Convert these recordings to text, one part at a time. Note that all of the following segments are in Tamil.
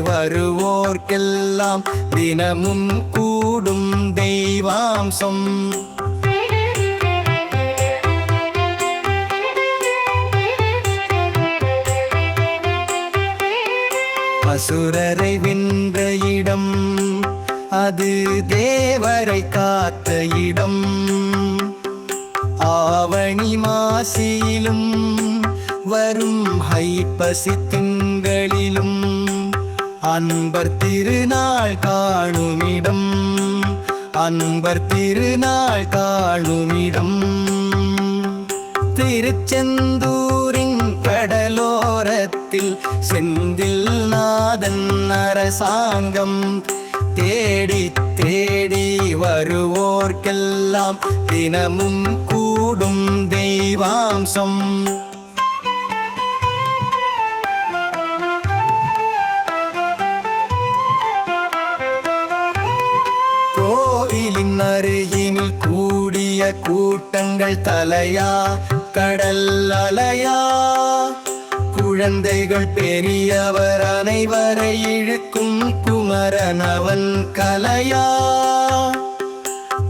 வருவோர்க்கெல்லாம் தினமும் கூடும் தெய்வாம்சம். அசுரரை வென்ற இடம் அது தேவரை காத்த இடம். ஆவணி மாசியிலும் வரும் ஹைப்பசி திங்களிலும் அன்பர் திருநாள் காணுமிடம். அன்பர் திருநாள் காணுமிடம். திருச்செந்தூரின் கடலோரத்தில் செந்தில் நாதன் அரசாங்கம். தேடி தேடி வருவோர்க்கெல்லாம் தினமும் கூடும் தெய்வாம்சம். கோவிலின் அருகினில் கூடிய கூட்டங்கள் தலையா கடல் அலையா. குழந்தைகள் பெரியவர் அனைவரை இழுக்கும் குமரன் அவன் கலையா.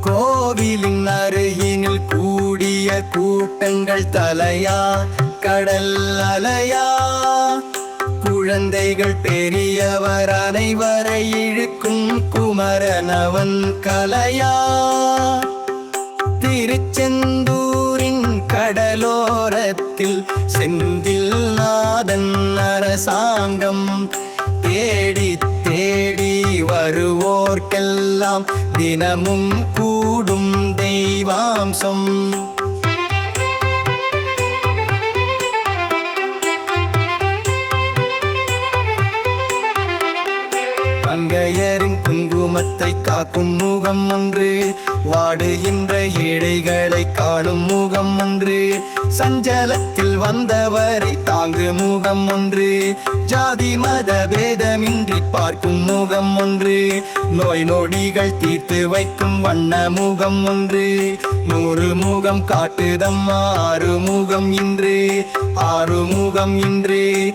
கோவிலின் அருகினில் கூடிய கூட்டங்கள் தலையா கடல் அலையா. குழந்தைகள் பெரியவர் அனைவரை இழுக்கும் குமரனவன் கலையா. திருச்செந்தூரின் கடலோரத்தில் செந்தில் நாதன் அரசாங்கம் தேடி தேடி வருவோர்க்கெல்லாம் தினமும் கூடும் தெய்வாம்சம். குங்குமத்தை காக்கும் முகம் ஒன்று. வாடுகின்ற ஏழைகளை காணும் முகம் ஒன்று. சஞ்சலத்தில் வந்தவரை தாங்கு முகம் ஒன்று. ஜாதி மத பேதமின்றி பார்க்கும் முகம் ஒன்று. நோய் நொடிகள் தீர்த்து வைக்கும் வண்ண முகம் ஒன்று. நூறு முகம் காட்டுதம்மா ஆறு முகம் இன்று. ஆறு முகம் இன்று.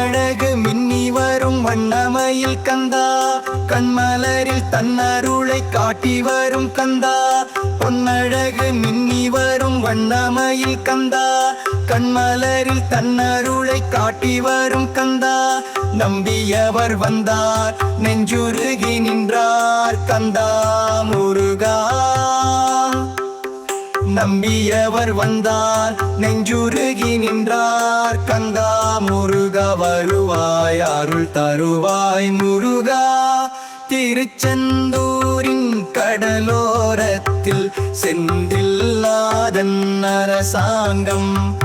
பொன்னழகு மின்னி வரும் வண்ணமையில் கந்தா. கண்மலரில் தன்னருளை காட்டி வரும் கந்தா. பொன்னழகு மின்னி வரும் வண்ணமையில் கந்தா. கண்மலரில் தன்னருளை காட்டி வரும் கந்தா. நம்பியவர் வந்தார் நெஞ்சுருகி நின்றார் கந்தா முருகா. நம்பியவர் வந்தார் நெஞ்சுருகி நின்றார். கந்தா முருகா வருவாய் அருள் தருவாய் முருகா. திருச்செந்தூரின் கடலோரத்தில் செந்தில்லாதன் அரசாங்கம்.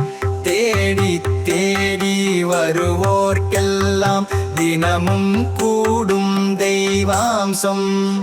தேடி தேடி வருவோர்க்கெல்லாம் தினமும் கூடும் தெய்வாம்சம்.